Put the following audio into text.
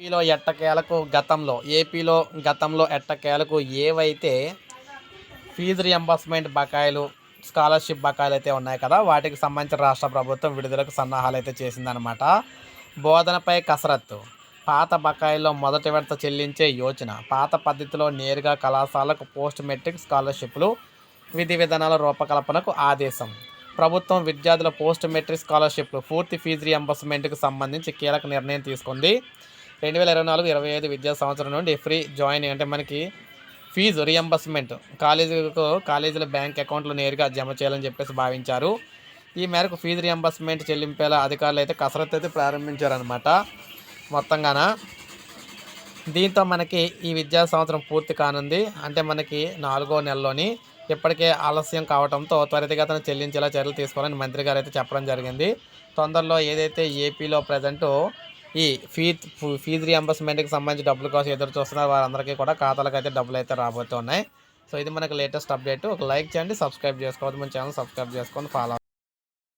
ఏపీలో ఎట్టకేలకు గతంలో ఏపీలో గతంలో ఎట్టకేలకు ఏవైతే ఫీజు రియంబర్స్మెంట్ బకాయిలు స్కాలర్షిప్ బకాయిలు అయితే ఉన్నాయి కదా వాటికి సంబంధించిన రాష్ట్ర ప్రభుత్వం విడుదలకు సన్నాహాలు అయితే చేసిందనమాట బోధనపై కసరత్తు. పాత బకాయిల్లో మొదటి విడత చెల్లించే యోచన. పాత పద్ధతిలో నేరుగా కళాశాలకు పోస్ట్ మెట్రిక్ స్కాలర్షిప్లు విధి విధానాల రూపకల్పనకు ఆదేశం. ప్రభుత్వం విద్యార్థుల పోస్ట్ మెట్రిక్ స్కాలర్షిప్లు పూర్తి ఫీజు రియంబర్స్మెంట్కి సంబంధించి కీలక నిర్ణయం తీసుకుంది. రెండు వేల ఇరవై నాలుగు ఇరవై ఐదు విద్యా సంవత్సరం నుండి ఫ్రీ జాయిన్ అంటే మనకి ఫీజు రియంబర్స్మెంట్ కాలేజీలకు కాలేజీల బ్యాంక్ అకౌంట్లో నేరుగా జమ చేయాలని చెప్పేసి భావించారు. ఈ మేరకు ఫీజు రియంబర్స్మెంట్ చెల్లింపేలా అధికారులు అయితే కసరత్తు అయితే ప్రారంభించారనమాట మొత్తంగాన? దీంతో మనకి ఈ విద్యా సంవత్సరం పూర్తి కానుంది. అంటే మనకి నాలుగో నెలలోని ఇప్పటికే ఆలస్యం కావడంతో త్వరితగతిన చెల్లించేలా చర్యలు తీసుకోవాలని మంత్రి గారు అయితే చెప్పడం జరిగింది. తొందరలో ఏదైతే ఏపీలో ప్రజెంటు ఈ ఫీ ఫీజు రియంబర్స్మెంట్కి సంబంధించి డబ్బుల కోసం ఎదురు చూస్తున్నారు వారందరికీ కూడా ఖాతాలకు అయితే డబ్బులు అయితే రాబోతున్నాయి. సో ఇది మనకి లేటెస్ట్ అప్డేట్ ఒక లైక్ చేయండి సబ్స్క్రైబ్ చేసుకోవద్దు. మన ఛానల్ సబ్స్క్రైబ్ చేసుకొని ఫాలో